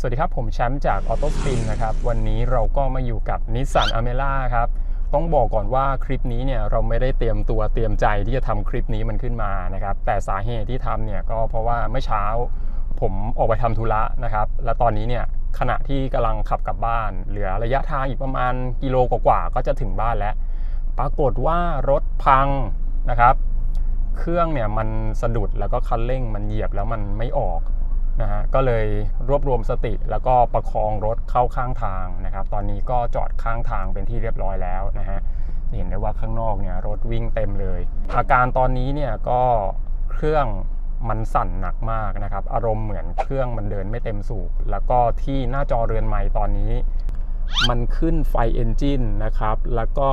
สวัสดีครับ ผมแชมป์จาก Auto Spin นะครับ วันนี้เราก็มาอยู่กับ Nissan a m e r a ครับ ต้องบอกก่อนว่าคลิปนี้เนี่ยเราไม่ได้เตรียมตัวเตรียมใจที่จะทำคลิปนี้มันขึ้นมานะครับ แต่สาเหตุที่ทำเนี่ยก็เพราะว่าเมื่อเช้า ผมออกไปทำธุระนะครับ และตอนนี้เนี่ยขณะที่กำลังขับกลับบ้าน เหลือระยะทางอีกประมาณกิโลกว่าๆก็จะถึงบ้านแล้ว ปรากฏว่ารถพังนะครับ เครื่องเนี่ยมันสะดุดแล้วก็คันเร่งมันเหยียบแล้วมันไม่ออก นะฮะก็เลยรวบรวมสติแล้วก็ประคองรถเข้าข้างทางนะครับ ตอนนี้ก็จอดข้างทางเป็นที่เรียบร้อยแล้วนะฮะเห็นได้ว่าข้างนอกเนี่ยรถวิ่งเต็มเลย อาการตอนนี้เนี่ยก็เครื่องมันสั่นหนักมากนะครับ อารมณ์เหมือนเครื่องมันเดินไม่เต็มสูบแล้วก็ที่หน้าจอเรือนไม้ตอนนี้ มันขึ้นไฟเอนจินนะครับ แล้วก็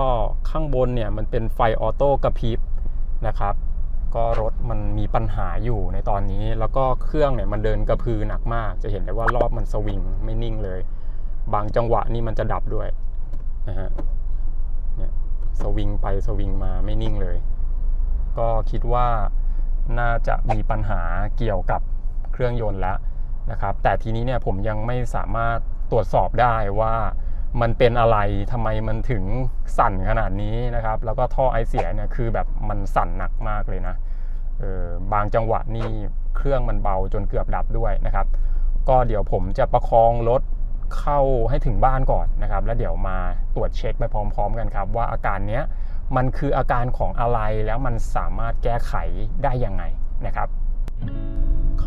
ข้างบนเนี่ยมันเป็นไฟออโต้กระพริบนะครับ ก็รถมันมีปัญหาอยู่ในตอนนี้ แล้วก็เครื่องเนี่ยมันเดินกระพือหนักมาก จะเห็นได้ว่ารอบมันสวิงไม่นิ่งเลย บางจังหวะนี่มันจะดับด้วยนะฮะเนี่ยสวิงไปสวิงมาไม่นิ่งเลย ก็คิดว่าน่าจะมีปัญหาเกี่ยวกับเครื่องยนต์แล้วนะครับ แต่ทีนี้เนี่ยผมยังไม่สามารถตรวจสอบได้ว่า มันเป็นอะไรทำไมมันถึงสั่นขนาดนี้นะครับ แล้วก็ท่อไอเสียเนี่ยคือแบบมันสั่นหนักมากเลยนะเออบางจังหวะนี่เครื่องมันเบาจนเกือบดับด้วยนะครับ ก็เดี๋ยวผมจะประคองรถเข้าให้ถึงบ้านก่อนนะครับ แล้วเดี๋ยวมาตรวจเช็คไปพร้อม ๆ กันครับ ว่าอาการเนี้ยมันคืออาการของอะไรแล้วมันสามารถแก้ไขได้ยังไงนะครับ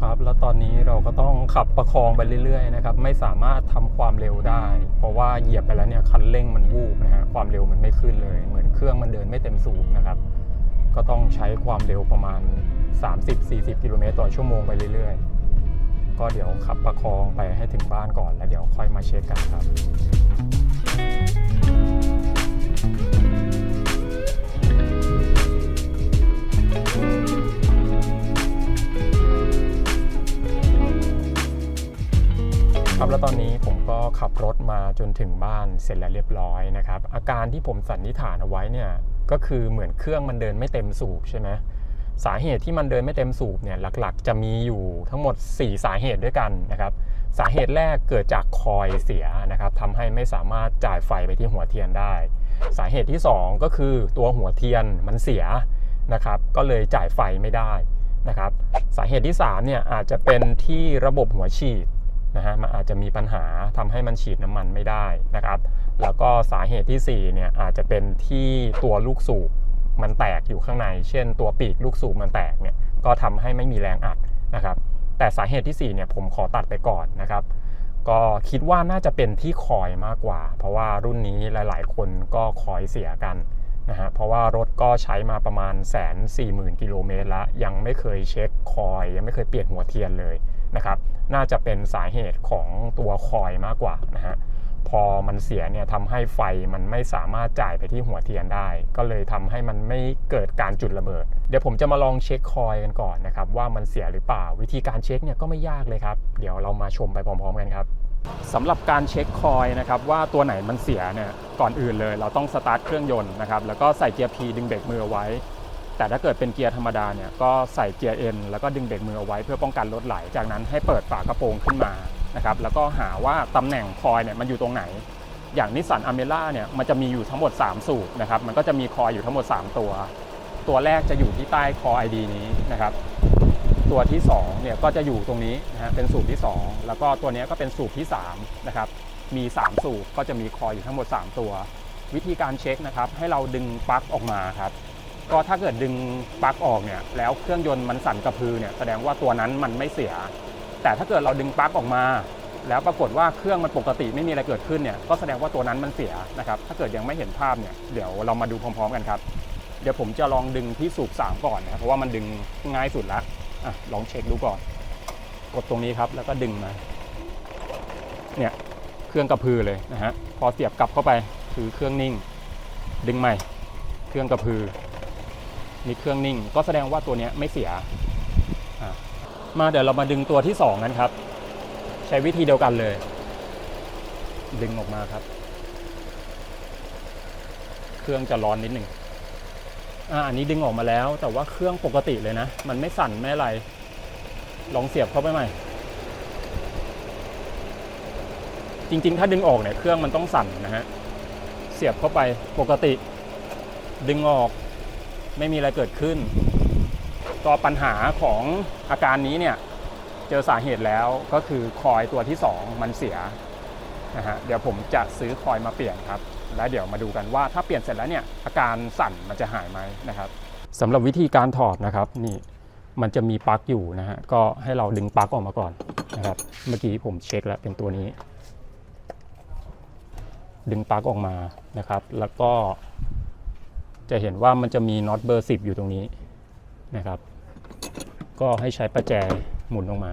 ครับ แล้วตอนนี้เราก็ต้องขับประคองไปเรื่อยๆนะครับ ไม่สามารถทำความเร็วได้ เพราะว่าเหยียบไปแล้วเนี่ยคันเร่งมันวูบนะฮะ ความเร็วมันไม่ขึ้นเลย เหมือนเครื่องมันเดินไม่เต็มสูบนะครับ ก็ต้องใช้ความเร็วประมาณ 30-40 กิโลเมตรต่อชั่วโมงไปเรื่อยๆ ก็เดี๋ยวขับประคองไปให้ถึงบ้านก่อน แล้วเดี๋ยวค่อยมาเช็คกันครับครับ นถึงบ้านเสร็จแล้วเรียบร้อยนะครับ อาการที่ผมสันนิษฐานเอาไว้เนี่ยก็คือเหมือนเครื่องมันเดินไม่เต็มสูบใช่ไหมสาเหตุที่มันเดินไม่เต็มสูบเนี่ยหลักๆ จะมีอยู่ทั้งหมด 4 สาเหตุด้วยกันนะครับ สาเหตุแรกเกิดจากคอยเสียนะครับทำให้ไม่สามารถจ่ายไฟไปที่หัวเทียนได้ สาเหตุที่ 2 ก็คือตัวหัวเทียนมันเสียนะครับก็เลยจ่ายไฟไม่ได้นะครับ สาเหตุที่3เนี่ยอาจจะเป็นที่ระบบหัวฉีด นะฮะมันอาจจะมีปัญหาทำให้มันฉีดน้ำมันไม่ได้นะครับ แล้วก็สาเหตุที่4เนี่ยอาจจะเป็นที่ตัวลูกสูบมันแตกอยู่ข้างใน เช่น ตัวปีกลูกสูบมันแตกเนี่ยก็ทำให้ไม่มีแรงอัดนะครับ แต่สาเหตุที่4เนี่ยผมขอตัดไปก่อนนะครับ ก็คิดว่าน่าจะเป็นที่คอยมากกว่า เพราะว่ารุ่นนี้หลาย ๆ คนก็คอยเสียกันนะฮะเพราะว่ารถก็ใช้มาประมาณแสนสี่หมื่นกิโลเมตรแล้วยังไม่เคยเช็คคอย ยังไม่เคยเปลี่ยนหัวเทียนเลย นะครับน่าจะเป็นสาเหตุของตัวคอยมากกว่านะฮะพอมันเสียเนี่ยทำให้ไฟมันไม่สามารถจ่ายไปที่หัวเทียนได้ ก็เลยทำให้มันไม่เกิดการจุดระเบิด เดี๋ยวผมจะมาลองเช็คคอยกันก่อนนะครับว่ามันเสียหรือเปล่า วิธีการเช็คเนี่ยก็ไม่ยากเลยครับ เดี๋ยวเรามาชมไปพร้อมๆกันครับสำหรับการเช็คคอยนะครับว่าตัวไหนมันเสียเนี่ยก่อนอื่นเลย เราต้องสตาร์ทเครื่องยนต์นะครับแล้วก็ใส่เกียร์ P ดึงเบรกมือเอไว้ แต่ถ้าเกิดเป็นเกียร์ธรรมดาเนี่ยก็ใส่เกียร์ N แล้วก็ดึงเบรกมือเอาไว้เพื่อป้องกันรถไหล จากนั้นให้เปิดฝากระโปรงขึ้นมานะครับแล้วก็หาว่าตำแหน่งคอยเนี่ยมันอยู่ตรงไหน อย่างนิสสันอเมร่าเนี่ยมันจะมีอยู่ทั้งหมด 3 สูบนะครับมันก็จะมีคอยอยู่ทั้งหมด 3 ตัว ตัวแรกจะอยู่ที่ใต้คอ ID นี้นะครับตัวที่2เนี่ยก็จะอยู่ตรงนี้นะฮะเป็นสูบที่ 2 แล้วก็ตัวนี้ก็เป็นสูบที่3นะครับมี 3 สูบก็จะมีคอยอยู่ทั้งหมด 3 ตัว วิธีการเช็คนะครับให้เราดึงปลั๊กออกมาครับ ก็ถ้าเกิดดึงปลั๊กออกเนี่ยแล้วเครื่องยนต์มันสั่นกระพือเนี่ยแสดงว่าตัวนั้นมันไม่เสีย แต่ถ้าเกิดเราดึงปลั๊กออกมา แล้วปรากฏว่าเครื่องมันปกติไม่มีอะไรเกิดขึ้นเนี่ยก็แสดงว่าตัวนั้นมันเสียนะครับถ้าเกิดยังไม่เห็นภาพเนี่ยเดี๋ยวเรามาดูพร้อมๆกันครับ เดี๋ยวผมจะลองดึงที่สูบ3ก่อนนะครับเพราะว่ามันดึงง่ายสุดละอะลองเช็คดูก่อน กดตรงนี้ครับแล้วก็ดึงมาเนี่ยเครื่องกระพือเลยนะฮะพอเสียบกลับเข้าไปคือเครื่องนิ่ง ดึงใหม่ เครื่องกระพือ มีเครื่องนิ่ง ก็แสดงว่าตัวนี้ไม่เสีย มาเดี๋ยวเรามาดึงตัวที่สองกันครับ ใช้วิธีเดียวกันเลย ดึงออกมาครับ เครื่องจะร้อนนิดหนึ่งอ่าอันนี้ดึงออกมาแล้ว แต่ว่าเครื่องปกติเลยนะ มันไม่สั่นไม่อะไร ลองเสียบเข้าไปใหม่ จริง ๆ ถ้าดึงออกเนี่ยเครื่องมันต้องสั่นนะฮะ เสียบเข้าไปปกติ ดึงออก ไม่มีอะไรเกิดขึ้นก็ปัญหาของอาการนี้เนี่ยเจอสาเหตุแล้วก็คือคอยตัวที่ 2 มันเสียนะฮะเดี๋ยวผมจะซื้อคอยมาเปลี่ยนครับ แล้วเดี๋ยวมาดูกันว่าถ้าเปลี่ยนเสร็จแล้วเนี่ยอาการสั่นมันจะหายไหมนะครับสำหรับวิธีการถอดนะครับนี่มันจะมีปลั๊กอยู่นะฮะก็ให้เราดึงปลั๊กออกมาก่อนนะครับ เมื่อกี้ผมเช็คแล้วเป็นตัวนี้ ดึงปลั๊กออกมานะครับ แล้วก็ จะเห็นว่ามันจะมีน็อตเบอร์ 10 อยู่ตรงนี้นะครับ ก็ให้ใช้ประแจหมุนออกมา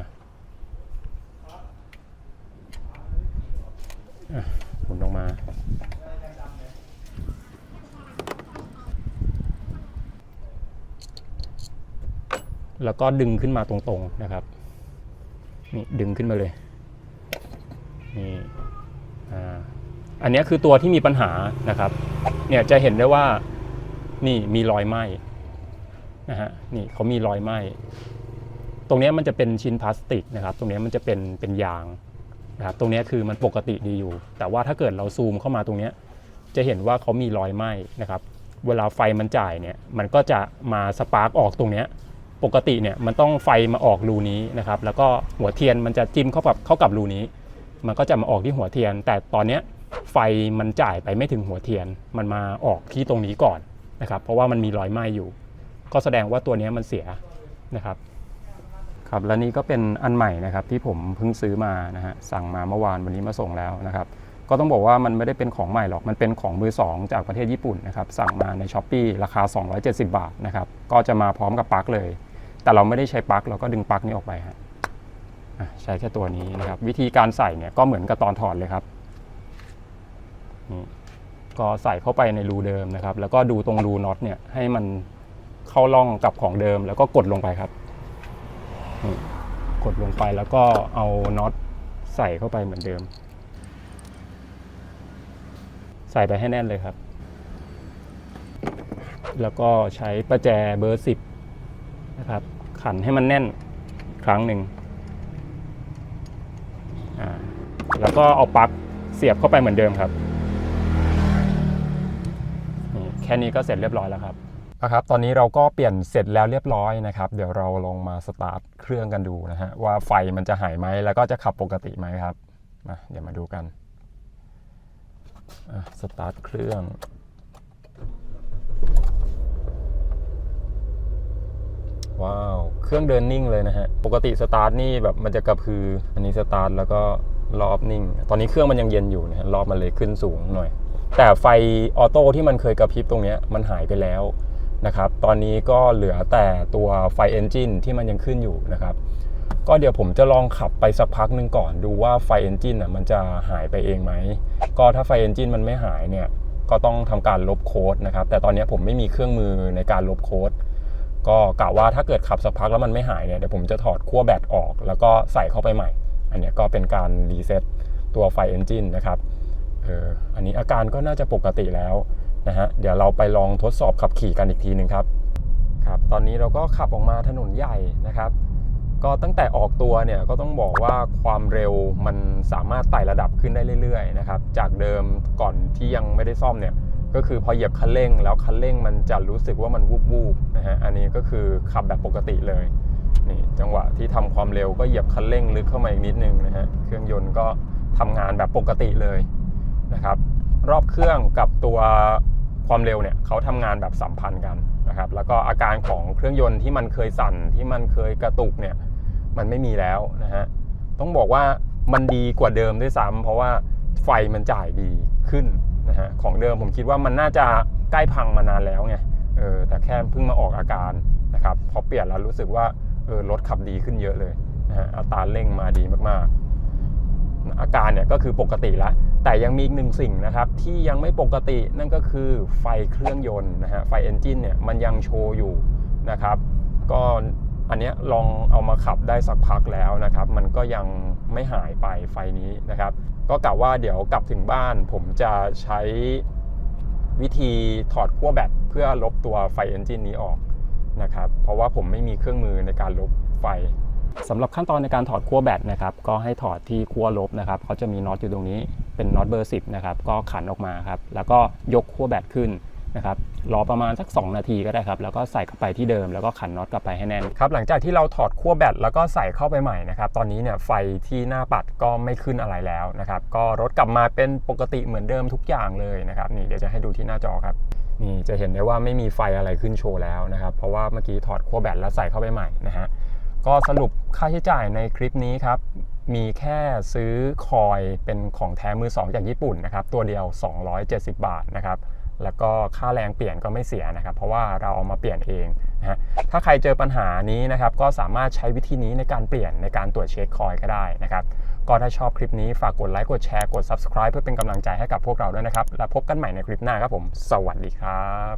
หมุนออกมา แล้วก็ดึงขึ้นมาตรงๆนะครับ นี่ดึงขึ้นมาเลย นี่ อ่า อันนี้คือตัวที่มีปัญหานะครับ เนี่ยจะเห็นได้ว่า นี่มีรอยไหมนะฮะนี่เขามีรอยไหมตรงนี้มันจะเป็นชิ้นพลาสติกนะครับ ตรงนี้มันจะเป็นเป็นยางนะครับตรงนี้คือมันปกติดีอยู่ แต่ว่าถ้าเกิดเราซูมเข้ามาตรงนี้จะเห็นว่าเขามีรอยไหมนะครับ เวลาไฟมันจ่ายเนี่ยมันก็จะมาสปาร์กออกตรงนี้ปกติเนี่ยมันต้องไฟมาออกรูนี้นะครับ แล้วก็หัวเทียนมันจะจิ้มเข้ากับเข้ากับรูนี้ มันก็จะมาออกที่หัวเทียน แต่ตอนเนี้ยไฟมันจ่ายไปไม่ถึงหัวเทียน มันมาออกที่ตรงนี้ก่อน นะครับเพราะว่ามันมีรอยไหม้อยู่ ก็แสดงว่าตัวนี้มันเสียนะครับครับและนี่ก็เป็นอันใหม่นะครับที่ผมเพิ่งซื้อมานะฮะสั่งมาเมื่อวานวันนี้มาส่งแล้วนะครับก็ต้องบอกว่ามันไม่ได้เป็นของใหม่หรอกมันเป็นของมือสองจากประเทศญี่ปุ่นนะครับสั่งมาในช้อปปีราคา 270 บาทนะครับก็จะมาพร้อมกับปลั๊กเลย แต่เราไม่ได้ใช้ปลั๊กเราก็ดึงปลั๊กนี้ออกไปฮะอะใช้แค่ตัวนี้นะครับวิธีการใส่เนี่ยก็เหมือนกับตอนถอดเลยครับนี่ ก็ใส่เข้าไปในรูเดิมนะครับ แล้วก็ดูตรงรูน็อตเนี่ยให้มันเข้าร่องกับของเดิม แล้วก็กดลงไปครับนี่กดลงไปแล้วก็เอาน็อตใส่เข้าไปเหมือนเดิม ใส่ไปให้แน่นเลยครับ แล้วก็ใช้ประแจเบอร์สิบนะครับ ขันให้มันแน่นครั้งหนึ่งแล้วก็เอาปลั๊กเสียบเข้าไปเหมือนเดิมครับ แค่นี้ก็เสร็จเรียบร้อยแล้วครับนะครับตอนนี้เราก็เปลี่ยนเสร็จแล้วเรียบร้อยนะครับ เดี๋ยวเราลองมาสตาร์ทเครื่องกันดูนะฮะว่าไฟมันจะหายไหมแล้วก็จะขับปกติไหมครับมาเดี๋ยวมาดูกันสตาร์ทเครื่องว้าวเครื่องเดินนิ่งเลยนะฮะปกติสตาร์ทนี่แบบมันจะกระพืออันนี้สตาร์ทแล้วก็รอบนิ่ง ตอนนี้เครื่องมันยังเย็นอยู่นะฮะรอบมันเลยขึ้นสูงหน่อย แต่ไฟออโต้ที่มันเคยกระพริบตรงนี้มันหายไปแล้วนะครับ ตอนนี้ก็เหลือแต่ตัวไฟเอนจินที่มันยังขึ้นอยู่นะครับ ก็เดี๋ยวผมจะลองขับไปสักพักหนึ่งก่อนดูว่าไฟเอนจินอะมันจะหายไปเองไหม ก็ถ้าไฟเอนจินมันไม่หายเนี่ย ก็ต้องทำการลบโค้ดนะครับ แต่ตอนนี้ผมไม่มีเครื่องมือในการลบโค้ด ก็กะว่าถ้าเกิดขับสักพักแล้วมันไม่หายเนี่ยเดี๋ยวผมจะถอดขั้วแบตออก แล้วก็ใส่เข้าไปใหม่ อันนี้ก็เป็นการรีเซ็ตตัวไฟเอนจินนะครับ เอออันนี้อาการก็น่าจะปกติแล้วนะฮะเดี๋ยวเราไปลองทดสอบขับขี่กันอีกทีหนึ่งครับครับ ตอนนี้เราก็ขับออกมาถนนใหญ่นะครับ ก็ตั้งแต่ออกตัวเนี่ยก็ต้องบอกว่าความเร็วมันสามารถไต่ระดับขึ้นได้เรื่อยๆนะครับจากเดิมก่อนที่ยังไม่ได้ซ่อมเนี่ยก็คือพอเหยียบคันเร่ง แล้วคันเร่งมันจะรู้สึกว่ามันวูบวูบๆนะฮะอันนี้ก็คือขับแบบปกติเลยนี่จังหวะที่ทำความเร็วก็เหยียบคันเร่งลึกเข้ามาอีกนิดนึงนะฮะเครื่องยนต์ก็ทำงานแบบปกติเลย รอบเครื่องกับตัวความเร็วเนี่ยเขาทำงานแบบสัมพันธ์กันนะครับ แล้วก็อาการของเครื่องยนต์ที่มันเคยสั่นที่มันเคยกระตุกเนี่ยมันไม่มีแล้วนะฮะต้องบอกว่ามันดีกว่าเดิมด้วยซ้ำเพราะว่าไฟมันจ่ายดีขึ้นนะฮะของเดิมผมคิดว่ามันน่าจะใกล้พังมานานแล้วไงเออแต่แค่เพิ่งมาออกอาการนะครับพอเปลี่ยนแล้วรู้สึกว่าเออรถขับดีขึ้นเยอะเลยนะฮะอัตราเร่งมาดีมากๆ อาการเนี่ยก็คือปกติล้ว แต่ยังมีอีกหนึ่งสิ่งนะครับที่ยังไม่ปกตินั่นก็คือไฟเครื่องยนต์นะฮะไฟเอนจินเนี่ยมันยังโชว์อยู่นะครับก็อันเนี้ยลองเอามาขับได้สักพักแล้วนะครับ มันก็ยังไม่หายไปไฟนี้นะครับ ก็กะว่าเดี๋ยวกลับถึงบ้าน ผมจะใช้วิธีถอดขั้วแบตเพื่อลบตัวไฟเอนจินนี้ออกนะครับ เพราะว่าผมไม่มีเครื่องมือในการลบไฟสำหรับขั้นตอนในการถอดขั้วแบตนะครับ ก็ให้ถอดที่ขั้วลบนะครับเขาจะมีน็อตอยู่ตรงนี้ เป็นน็อตเบอร์ 10 นะครับ ก็ขันออกมาครับ แล้วก็ยกขั้วแบตขึ้นนะครับรอประมาณสัก 2 นาทีก็ได้ครับ แล้วก็ใส่เข้าไปที่เดิมแล้วก็ขันน็อตกลับไปให้แน่นครับหลังจากที่เราถอดขั้วแบตแล้วก็ใส่เข้าไปใหม่นะครับตอนนี้เนี่ยไฟที่หน้าปัดก็ไม่ขึ้นอะไรแล้วนะครับก็รถกลับมาเป็นปกติเหมือนเดิมทุกอย่างเลยนะครับนี่เดี๋ยวจะให้ดูที่หน้าจอครับนี่จะเห็นได้ว่าไม่มีไฟอะไรขึ้นโชว์แล้วนะครับเพราะว่าเมื่อกี้ถอดขั้วแบตแล้วใส่เข้าไปใหม่นะฮะก็สรุปค่าใช้จ่ายในคลิปนี้ครับ มีแค่ซื้อคอยเป็นของแท้มือ2จากญี่ปุ่นนะครับ ตัวเดียว 270 บาทนะครับ แล้วก็ค่าแรงเปลี่ยนก็ไม่เสียนะครับ เพราะว่าเราเอามาเปลี่ยนเองนะฮะถ้าใครเจอปัญหานี้นะครับ ก็สามารถใช้วิธีนี้ในการเปลี่ยนในการตรวจเช็คคอยก็ได้นะครับ ก็ถ้าชอบคลิปนี้ฝากกดไลค์กดแชร์กด subscribe เพื่อเป็นกำลังใจให้กับพวกเราด้วยนะครับ แล้วพบกันใหม่ในคลิปหน้าครับผม สวัสดีครับ